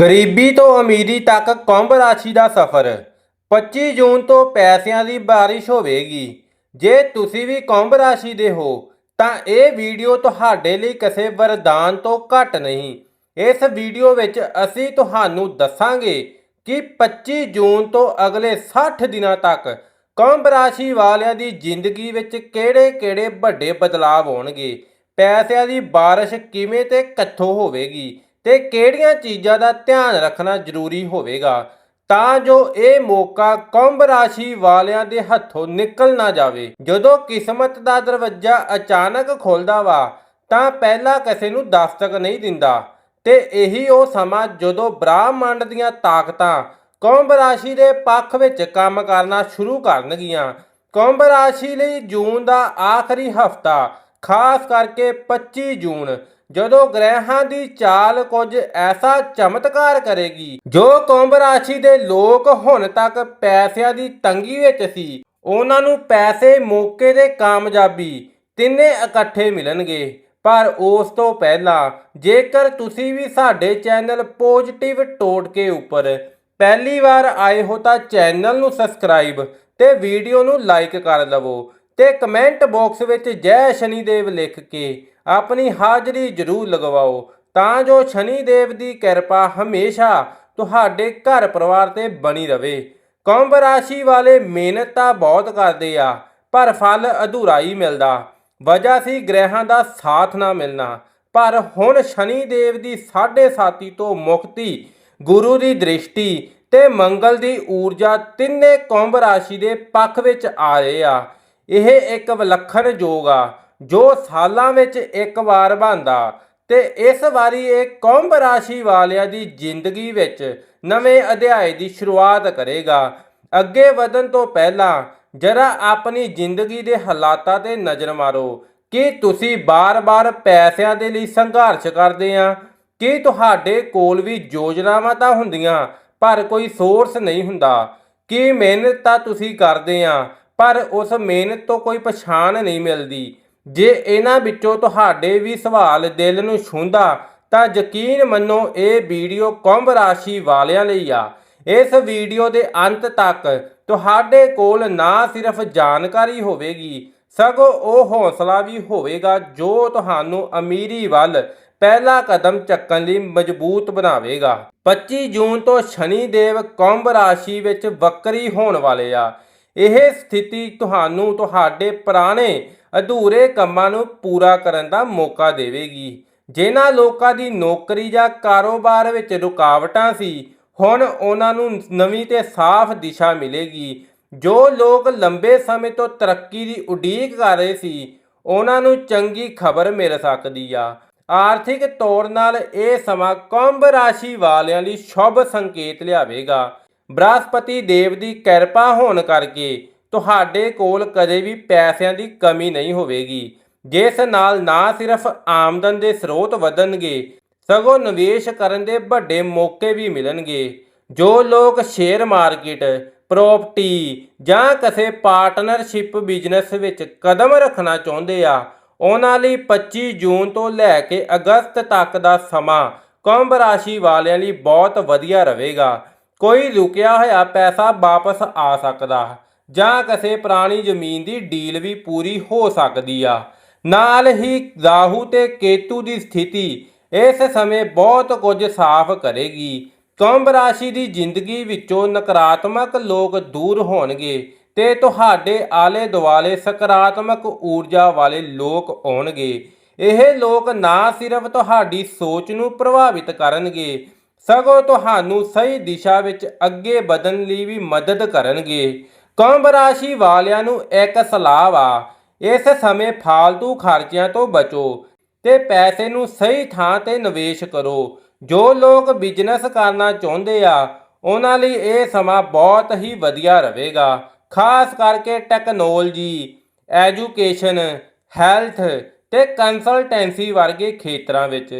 ਗਰੀਬੀ ਤੋਂ ਅਮੀਰੀ ਤੱਕ ਕੁੰਭ ਰਾਸ਼ੀ ਦਾ ਸਫ਼ਰ। 25 ਜੂਨ ਤੋਂ ਪੈਸਿਆਂ ਦੀ ਬਾਰਿਸ਼ ਹੋਵੇਗੀ। ਜੇ ਤੁਸੀਂ ਵੀ ਕੁੰਭ ਰਾਸ਼ੀ ਦੇ ਹੋ, ਤਾਂ ਇਹ ਵੀਡੀਓ ਤੁਹਾਡੇ ਲਈ ਕਿਸੇ ਵਰਦਾਨ ਤੋਂ ਘੱਟ ਨਹੀਂ। ਇਸ ਵੀਡੀਓ ਵਿੱਚ ਅਸੀਂ ਤੁਹਾਨੂੰ ਦੱਸਾਂਗੇ ਕਿ 25 ਜੂਨ ਤੋਂ ਅਗਲੇ 60 ਦਿਨਾਂ ਤੱਕ ਕੁੰਭ ਰਾਸ਼ੀ ਵਾਲਿਆਂ ਦੀ ਜ਼ਿੰਦਗੀ ਵਿੱਚ ਕਿਹੜੇ-ਕਿਹੜੇ ਵੱਡੇ ਬਦਲਾਅ ਹੋਣਗੇ ਪੈਸਿਆਂ ਦੀ ਬਾਰਿਸ਼ ਕਿਵੇਂ ਤੇ ਕਿੱਥੋਂ ਹੋਵੇਗੀ ਤੇ ਕਿਹੜੀਆਂ ਚੀਜ਼ਾਂ ਦਾ ਧਿਆਨ ਰੱਖਣਾ ਜ਼ਰੂਰੀ ਹੋਵੇਗਾ? ਤਾਂ ਜੋ ਇਹ ਮੌਕਾ ਕੁੰਭ ਰਾਸ਼ੀ ਵਾਲਿਆਂ ਦੇ ਹੱਥੋਂ ਨਿਕਲ ਨਾ ਜਾਵੇ। ਜਦੋਂ ਕਿਸਮਤ ਦਾ ਦਰਵਾਜ਼ਾ ਅਚਾਨਕ ਖੁੱਲਦਾ ਵਾ, ਤਾਂ ਪਹਿਲਾਂ ਕਿਸੇ ਨੂੰ ਦਸਤਕ ਨਹੀਂ ਦਿੰਦਾ। ਤੇ ਇਹੀ ਉਹ ਸਮਾਂ ਜਦੋਂ ਬ੍ਰਹਮੰਡ ਦੀਆਂ ਤਾਕਤਾਂ ਕੁੰਭ ਰਾਸ਼ੀ ਦੇ ਪੱਖ ਵਿੱਚ ਕੰਮ ਕਰਨਾ ਸ਼ੁਰੂ ਕਰਨਗੀਆਂ। ਕੁੰਭ ਰਾਸ਼ੀ ਲਈ ਜੂਨ ਦਾ ਆਖਰੀ ਹਫਤਾ, ਖਾਸ ਕਰਕੇ 25 ਜੂਨ। ਜਦੋਂ ਗ੍ਰਹਿਾਂ ਦੀ ਚਾਲ ਕੁਝ ਐਸਾ ਚਮਤਕਾਰ ਕਰੇਗੀ, ਜੋ ਕੁੰਭ ਰਾਸ਼ੀ ਦੇ ਲੋਕ ਹੁਣ ਤੱਕ ਪੈਸਿਆਂ ਦੀ ਤੰਗੀ ਵਿੱਚ ਸੀ, ਉਹਨਾਂ ਨੂੰ ਪੈਸੇ ਮੌਕੇ ਤੇ ਕਾਮਯਾਬੀ ਤਿੰਨੇ ਇਕੱਠੇ ਮਿਲਣਗੇ। ਪਰ ਉਸ ਤੋਂ ਪਹਿਲਾਂ, ਜੇਕਰ ਤੁਸੀਂ ਵੀ ਸਾਡੇ ਚੈਨਲ ਪੋਜ਼ਿਟਿਵ ਟੋਟਕੇ ਉੱਪਰ ਪਹਿਲੀ ਵਾਰ ਆਏ ਹੋ ਤਾਂ ਚੈਨਲ ਨੂੰ ਸਬਸਕ੍ਰਾਈਬ ਤੇ ਵੀਡੀਓ ਨੂੰ ਲਾਈਕ ਕਰ ਲਵੋ ਤੇ ਕਮੈਂਟ ਬਾਕਸ ਵਿੱਚ ਜੈ ਸ਼ਨੀਦੇਵ ਲਿਖ ਕੇ ਆਪਣੀ ਹਾਜ਼ਰੀ ਜ਼ਰੂਰ ਲਗਵਾਓ। ਤਾਂ ਜੋ ਸ਼ਨੀਦੇਵ ਦੀ ਕਿਰਪਾ ਹਮੇਸ਼ਾ ਤੁਹਾਡੇ ਘਰ ਪਰਿਵਾਰ ਤੇ ਬਣੀ ਰਵੇ। ਕੁੰਭ ਰਾਸ਼ੀ ਵਾਲੇ ਮਿਹਨਤ ਤਾਂ ਬਹੁਤ ਕਰਦੇ ਆ, ਪਰ ਫਲ ਅਧੂਰਾ ਹੀ ਮਿਲਦਾ। ਵਜ੍ਹਾ ਸੀ ਗ੍ਰਹਿਾਂ ਦਾ ਸਾਥ ਨਾ ਮਿਲਣਾ। ਪਰ ਹੁਣ ਸ਼ਨੀ ਦੇਵ ਦੀ ਸਾਢੇ ਸਾਤੀ ਤੋਂ ਮੁਕਤੀ, ਗੁਰੂ ਦੀ ਦ੍ਰਿਸ਼ਟੀ ਤੇ ਮੰਗਲ ਦੀ ਊਰਜਾ ਤਿੰਨੇ ਕੁੰਭ ਰਾਸ਼ੀ ਦੇ ਪੱਖ ਵਿੱਚ ਆ ਰਹੇ ਆ। ਇਹ ਇੱਕ ਵਿਲੱਖਣ ਯੋਗ ਆ। ਜੋ ਸਾਲਾਂ ਵਿੱਚ ਇੱਕ ਵਾਰ ਬਣਦਾ ਤੇ ਇਸ ਵਾਰੀ ਇਹ ਕੁੰਭ ਰਾਸ਼ੀ ਵਾਲਿਆਂ ਦੀ ਜ਼ਿੰਦਗੀ ਵਿੱਚ ਨਵੇਂ ਅਧਿਆਏ ਦੀ ਸ਼ੁਰੂਆਤ ਕਰੇਗਾ। ਅੱਗੇ ਵਧਣ ਤੋਂ ਪਹਿਲਾਂ ਜਰਾ ਆਪਣੀ ਜ਼ਿੰਦਗੀ ਦੇ ਹਾਲਾਤਾਂ ਤੇ ਨਜ਼ਰ ਮਾਰੋ। ਕਿ ਤੁਸੀਂ ਬਾਰ-ਬਾਰ ਪੈਸਿਆਂ ਦੇ ਲਈ ਸੰਘਰਸ਼ ਕਰਦੇ ਆ? ਕਿ ਤੁਹਾਡੇ ਕੋਲ ਵੀ ਯੋਜਨਾਵਾਂ ਤਾਂ ਹੁੰਦੀਆਂ, ਪਰ ਕੋਈ ਸੋਰਸ ਨਹੀਂ ਹੁੰਦਾ? ਕਿ ਮਿਹਨਤ ਤਾਂ ਤੁਸੀਂ ਕਰਦੇ ਆ, ਪਰ ਉਸ ਮਿਹਨਤ ਤੋਂ ਕੋਈ ਪਛਾਣ ਨਹੀਂ ਮਿਲਦੀ? ਜੇ ਇਹਨਾਂ ਵਿੱਚੋਂ ਤੁਹਾਡੇ ਵੀ ਸਵਾਲ ਦਿਲ ਨੂੰ ਛੂੰਹਦਾ, ਤਾਂ ਯਕੀਨ ਮੰਨੋ ਇਹ ਵੀਡੀਓ ਕੁੰਭ ਰਾਸ਼ੀ ਵਾਲਿਆਂ ਲਈ ਆ। ਇਸ ਵੀਡੀਓ ਦੇ ਅੰਤ ਤੱਕ ਤੁਹਾਡੇ ਕੋਲ ਨਾ ਸਿਰਫ ਜਾਣਕਾਰੀ ਹੋਵੇਗੀ, ਸਗੋਂ ਉਹ ਹੌਸਲਾ ਵੀ ਹੋਵੇਗਾ ਜੋ ਤੁਹਾਨੂੰ ਅਮੀਰੀ ਵੱਲ ਪਹਿਲਾ ਕਦਮ ਚੱਕਣ ਲਈ ਮਜ਼ਬੂਤ ਬਣਾਵੇਗਾ। 25 ਜੂਨ ਤੋਂ ਸ਼ਨੀ ਦੇਵ ਕੁੰਭ ਰਾਸ਼ੀ ਵਿੱਚ ਵਕਰੀ ਹੋਣ ਵਾਲੇ ਆ। ਇਹ ਸਥਿਤੀ ਤੁਹਾਨੂੰ ਤੁਹਾਡੇ ਪੁਰਾਣੇ ਅਧੂਰੇ ਕੰਮਾਂ ਨੂੰ ਪੂਰਾ ਕਰਨ ਦਾ ਮੌਕਾ ਦੇਵੇਗੀ। ਜਿਨ੍ਹਾਂ ਲੋਕਾਂ ਦੀ ਨੌਕਰੀ ਜਾਂ ਕਾਰੋਬਾਰ ਵਿੱਚ ਰੁਕਾਵਟਾਂ ਸੀ, ਹੁਣ ਉਹਨਾਂ ਨੂੰ ਨਵੀਂ ਤੇ ਸਾਫ਼ ਦਿਸ਼ਾ ਮਿਲੇਗੀ। ਜੋ ਲੋਕ ਲੰਬੇ ਸਮੇਂ ਤੋਂ ਤਰੱਕੀ ਦੀ ਉਡੀਕ ਕਰ ਰਹੇ ਸੀ, ਉਹਨਾਂ ਨੂੰ ਚੰਗੀ ਖਬਰ ਮਿਲ ਸਕਦੀ ਆ। ਆਰਥਿਕ ਤੌਰ ਨਾਲ ਇਹ ਸਮਾਂ ਕੁੰਭ ਰਾਸ਼ੀ ਵਾਲਿਆਂ ਲਈ ਸ਼ੁਭ ਸੰਕੇਤ ਲਿਆਵੇਗਾ। ਬ੍ਰਹਸਪਤੀ ਦੇਵ ਦੀ ਕਿਰਪਾ ਹੋਣ ਕਰਕੇ ਤੁਹਾਡੇ ਕੋਲ ਕਦੇ ਵੀ ਪੈਸਿਆਂ ਦੀ ਕਮੀ ਨਹੀਂ ਹੋਵੇਗੀ। ਜਿਸ ਨਾਲ ਨਾ ਸਿਰਫ ਆਮਦਨ ਦੇ ਸਰੋਤ ਵਧਣਗੇ, ਸਗੋਂ ਨਿਵੇਸ਼ ਕਰਨ ਦੇ ਵੱਡੇ ਮੌਕੇ ਵੀ ਮਿਲਣਗੇ। ਜੋ ਲੋਕ ਸ਼ੇਅਰ ਮਾਰਕੀਟ, ਪ੍ਰਾਪਰਟੀ ਜਾਂ ਕਿਸੇ ਪਾਰਟਨਰਸ਼ਿਪ ਬਿਜ਼ਨਸ ਵਿੱਚ ਕਦਮ ਰੱਖਣਾ ਚਾਹੁੰਦੇ ਆ, ਉਹਨਾਂ ਲਈ 25 ਜੂਨ ਤੋਂ ਲੈ ਕੇ ਅਗਸਤ ਤੱਕ ਦਾ ਸਮਾਂ ਕੁੰਭ ਰਾਸ਼ੀ ਵਾਲਿਆਂ ਲਈ ਬਹੁਤ ਵਧੀਆ ਰਹੇਗਾ। ਕੋਈ ਰੁਕਿਆ ਹੋਇਆ ਪੈਸਾ ਵਾਪਸ ਆ ਸਕਦਾ। ਜਾਂ ਕਿਸੇ ਪੁਰਾਣੀ ਜ਼ਮੀਨ ਦੀ ਡੀਲ ਵੀ ਪੂਰੀ ਹੋ ਸਕਦੀ ਆ। ਨਾਲ ਹੀ ਰਾਹੂ ਤੇ ਕੇਤੂ ਦੀ ਸਥਿਤੀ ਇਸ ਸਮੇਂ ਬਹੁਤ ਕੁਝ ਸਾਫ਼ ਕਰੇਗੀ। ਕੁੰਭ ਰਾਸ਼ੀ ਦੀ ਜ਼ਿੰਦਗੀ ਵਿੱਚੋਂ ਨਕਾਰਾਤਮਕ ਲੋਕ ਦੂਰ ਹੋਣਗੇ ਤੇ ਤੁਹਾਡੇ ਆਲੇ ਦੁਆਲੇ ਸਕਾਰਾਤਮਕ ਊਰਜਾ ਵਾਲੇ ਲੋਕ ਆਉਣਗੇ। ਇਹ ਲੋਕ ਨਾ ਸਿਰਫ ਤੁਹਾਡੀ ਸੋਚ ਨੂੰ ਪ੍ਰਭਾਵਿਤ ਕਰਨਗੇ, ਸਗੋਂ ਤੁਹਾਨੂੰ ਸਹੀ ਦਿਸ਼ਾ ਵਿੱਚ ਅੱਗੇ ਵਧਣ ਲਈ ਵੀ ਮਦਦ ਕਰਨਗੇ। ਕੁੰਭ ਰਾਸ਼ੀ ਵਾਲਿਆਂ ਨੂੰ ਇੱਕ ਸਲਾਹ ਵਾ, ਇਸ ਸਮੇਂ ਫਾਲਤੂ ਖਰਚਿਆਂ ਤੋਂ ਬਚੋ ਤੇ ਪੈਸੇ ਨੂੰ ਸਹੀ ਥਾਂ ਤੇ ਨਿਵੇਸ਼ ਕਰੋ। ਜੋ ਲੋਕ ਬਿਜ਼ਨਸ ਕਰਨਾ ਚਾਹੁੰਦੇ ਆ, ਉਹਨਾਂ ਲਈ ਇਹ ਸਮਾਂ ਬਹੁਤ ਹੀ ਵਧੀਆ ਰਹੇਗਾ। ਖਾਸ ਕਰਕੇ ਟੈਕਨੋਲੋਜੀ ਐਜੂਕੇਸ਼ਨ ਹੈਲਥ ਤੇ ਕੰਸਲਟੈਂਸੀ ਵਰਗੇ ਖੇਤਰਾਂ ਵਿੱਚ।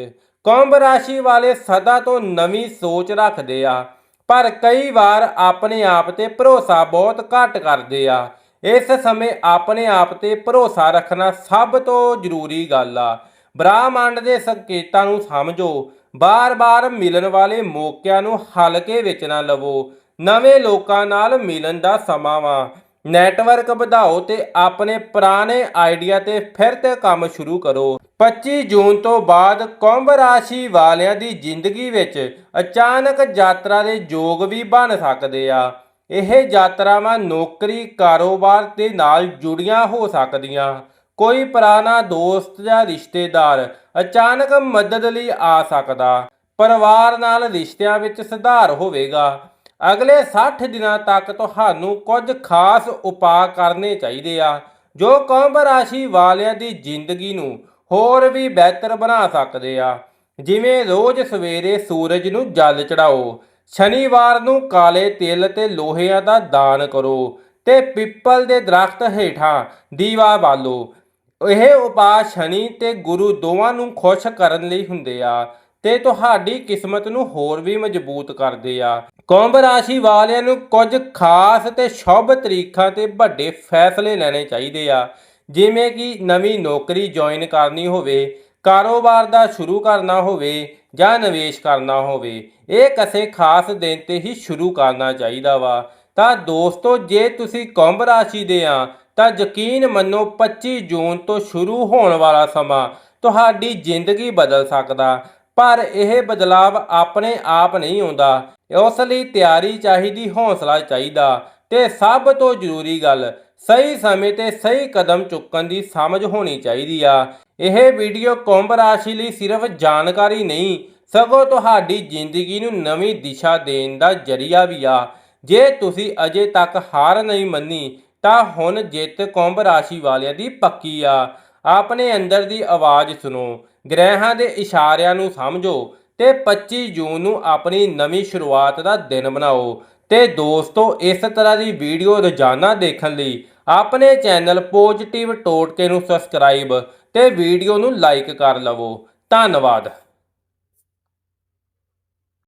ਕੁੰਭ ਰਾਸ਼ੀ ਵਾਲੇ ਸਦਾ ਤੋਂ ਨਵੀਂ ਸੋਚ ਰੱਖਦੇ ਆ। ਪਰ ਕਈ ਵਾਰ ਆਪਣੇ ਆਪ ਤੇ ਭਰੋਸਾ ਬਹੁਤ ਘੱਟ ਕਰਦੇ ਆ। ਇਸ ਸਮੇਂ ਆਪਣੇ ਆਪ ਤੇ ਭਰੋਸਾ ਰੱਖਣਾ ਸਭ ਤੋਂ ਜ਼ਰੂਰੀ ਗੱਲ ਆ। ਬ੍ਰਹਮੰਡ ਦੇ ਸੰਕੇਤਾਂ ਨੂੰ ਸਮਝੋ। ਬਾਰ-ਬਾਰ ਮਿਲਣ ਵਾਲੇ ਮੌਕਿਆਂ ਨੂੰ ਹਲਕੇ ਵਿੱਚ ਨਾ ਲਵੋ। ਨਵੇਂ ਲੋਕਾਂ ਨਾਲ ਮਿਲਣ ਦਾ ਸਮਾਂ ਵਾ। ਨੈਟਵਰਕ ਵਧਾਓ ਤੇ ਆਪਣੇ ਪੁਰਾਣੇ ਆਈਡੀਆ ਤੇ ਫਿਰ ਤੇ ਕੰਮ ਸ਼ੁਰੂ ਕਰੋ। 25 ਜੂਨ ਤੋਂ ਬਾਅਦ ਕੁੰਭ ਰਾਸ਼ੀ ਵਾਲਿਆਂ ਦੀ ਜ਼ਿੰਦਗੀ ਵਿੱਚ ਅਚਾਨਕ ਯਾਤਰਾ ਦੇ ਯੋਗ ਵੀ ਬਣ ਸਕਦੇ ਆ। ਇਹ ਯਾਤਰਾਵਾਂ ਨੌਕਰੀ, ਕਾਰੋਬਾਰ ਦੇ ਨਾਲ ਜੁੜੀਆਂ ਹੋ ਸਕਦੀਆਂ। ਕੋਈ ਪੁਰਾਣਾ ਦੋਸਤ ਜਾਂ ਰਿਸ਼ਤੇਦਾਰ ਅਚਾਨਕ ਮਦਦ ਲਈ ਆ ਸਕਦਾ। ਪਰਿਵਾਰ ਨਾਲ ਰਿਸ਼ਤਿਆਂ ਵਿੱਚ ਸੁਧਾਰ ਹੋਵੇਗਾ। ਅਗਲੇ 60 ਦਿਨਾਂ ਤੱਕ ਤੁਹਾਨੂੰ ਕੁਝ ਖਾਸ ਉਪਾਅ ਕਰਨੇ ਚਾਹੀਦੇ ਆ, ਜੋ ਕੁੰਭ ਰਾਸ਼ੀ ਵਾਲਿਆਂ ਦੀ ਜ਼ਿੰਦਗੀ ਨੂੰ ਹੋਰ ਵੀ ਬਿਹਤਰ ਬਣਾ ਸਕਦੇ ਆ। ਜਿਵੇਂ ਰੋਜ਼ ਸਵੇਰੇ ਸੂਰਜ ਨੂੰ ਜਲ ਚੜਾਓ, ਸ਼ਨੀਵਾਰ ਨੂੰ ਕਾਲੇ ਤਿਲ ਤੇ ਲੋਹਿਆਂ ਦਾ ਦਾਨ ਕਰੋ ਤੇ ਪਿੱਪਲ ਦੇ ਦਰਖਤ ਹੇਠਾਂ ਦੀਵਾ ਬਾਲੋ। ਇਹ ਉਪਾਅ ਸ਼ਨੀ ਤੇ ਗੁਰੂ ਦੋਵਾਂ ਨੂੰ ਖੁਸ਼ ਕਰਨ ਲਈ ਹੁੰਦੇ ਆ। ਤੇ ਤੁਹਾਡੀ ਕਿਸਮਤ ਨੂੰ ਹੋਰ ਵੀ ਮਜ਼ਬੂਤ ਕਰਦੇ ਆ। ਕੁੰਭ ਰਾਸ਼ੀ ਵਾਲਿਆਂ ਨੂੰ ਕੁਝ ਖਾਸ ਤੇ ਸ਼ੁਭ ਤਰੀਕਾਂ ਤੇ ਵੱਡੇ ਫੈਸਲੇ ਲੈਣੇ ਚਾਹੀਦੇ ਆ। ਜਿਵੇਂ ਕਿ ਨਵੀਂ ਨੌਕਰੀ ਜੁਆਇਨ ਕਰਨੀ ਹੋਵੇ, ਕਾਰੋਬਾਰ ਦਾ ਸ਼ੁਰੂ ਕਰਨਾ ਹੋਵੇ ਜਾਂ ਨਿਵੇਸ਼ ਕਰਨਾ ਹੋਵੇ, ਇਹ ਕਿਸੇ ਖਾਸ ਦਿਨ ਤੇ ਹੀ ਸ਼ੁਰੂ ਕਰਨਾ ਚਾਹੀਦਾ ਵਾ। ਤਾਂ ਦੋਸਤੋ, ਜੇ ਤੁਸੀਂ ਕੁੰਭ ਰਾਸ਼ੀ ਦੇ ਆ, ਤਾਂ ਯਕੀਨ ਮੰਨੋ 25 ਜੂਨ ਤੋਂ ਸ਼ੁਰੂ ਹੋਣ ਵਾਲਾ ਸਮਾਂ ਤੁਹਾਡੀ ਜ਼ਿੰਦਗੀ ਬਦਲ ਸਕਦਾ। ਪਰ ਇਹ ਬਦਲਾਵ ਆਪਣੇ ਆਪ ਨਹੀਂ ਆਉਂਦਾ। ਉਸ ਲਈ ਤਿਆਰੀ ਚਾਹੀਦੀ, ਹੌਸਲਾ ਚਾਹੀਦਾ ਤੇ ਸਭ ਤੋਂ ਜ਼ਰੂਰੀ ਗੱਲ, ਸਹੀ ਸਮੇਂ ਤੇ ਸਹੀ ਕਦਮ ਚੁੱਕਣ ਦੀ ਸਮਝ ਹੋਣੀ ਚਾਹੀਦੀ ਆ। ਇਹ ਵੀਡੀਓ ਕੁੰਭ ਰਾਸ਼ੀ ਲਈ ਸਿਰਫ ਜਾਣਕਾਰੀ ਨਹੀਂ, ਸਗੋਂ ਤੁਹਾਡੀ ਜ਼ਿੰਦਗੀ ਨੂੰ ਨਵੀਂ ਦਿਸ਼ਾ ਦੇਣ ਦਾ ਜਰੀਆ ਵੀ ਆ। ਜੇ ਤੁਸੀਂ ਅਜੇ ਤੱਕ ਹਾਰ ਨਹੀਂ ਮੰਨੀ, ਤਾਂ ਹੁਣ ਜਿੱਤ ਕੁੰਭ ਰਾਸ਼ੀ ਵਾਲਿਆਂ ਦੀ ਪੱਕੀ ਆ। ਆਪਣੇ ਅੰਦਰ ਦੀ ਆਵਾਜ਼ ਸੁਣੋ। ਗ੍ਰਹਿਾਂ ਦੇ ਇਸ਼ਾਰਿਆਂ ਨੂੰ ਸਮਝੋ ਤੇ 25 ਜੂਨ ਨੂੰ ਆਪਣੀ ਨਵੀਂ ਸ਼ੁਰੂਆਤ ਦਾ ਦਿਨ ਬਣਾਓ। ਤੇ ਦੋਸਤੋ, ਇਸ ਤਰ੍ਹਾਂ ਦੀ ਵੀਡੀਓ ਰੋਜ਼ਾਨਾ ਦੇਖਣ ਲਈ ਆਪਣੇ ਚੈਨਲ ਪੋਜ਼ਿਟਿਵ ਟੋਟਕੇ ਨੂੰ ਸਬਸਕ੍ਰਾਈਬ ਤੇ ਵੀਡੀਓ ਨੂੰ ਲਾਈਕ ਕਰ ਲਵੋ। ਧੰਨਵਾਦ।